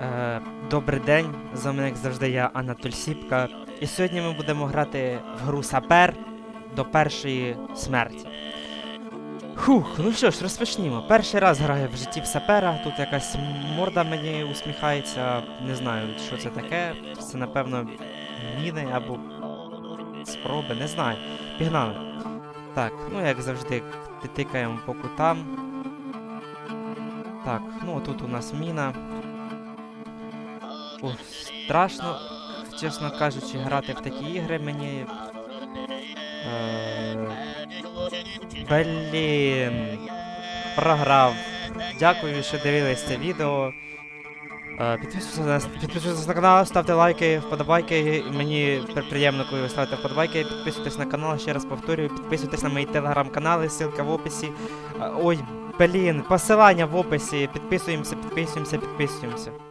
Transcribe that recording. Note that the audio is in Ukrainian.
Е, добрий день, з вами як завжди я Анатоль Сіпка. І сьогодні ми будемо грати в гру Сапер до першої смерті. Фух, ну що ж, розпочнімо. Перший раз граю в житті в сапера. Тут якась морда мені усміхається. Не знаю, що це таке. Це напевно міни або спроби, не знаю. Пігнали. Так, ну як завжди, ти- тикаємо по кутам. Так, ну тут у нас міна. Ух, страшно, чесно кажучи, грати в такі ігри мені. Е... Блін. Програв. Дякую, що дивились це відео. Е, підписуйтесь на канал, ставте лайки, вподобайки. Мені приємно, коли ви ставите вподобайки. Підписуйтесь на канал, ще раз повторюю. Підписуйтесь на мої телеграм-канали, ссылка в описі. Е, Ой, блін, посилання в описі. Підписуємося, підписуємося, підписуємося.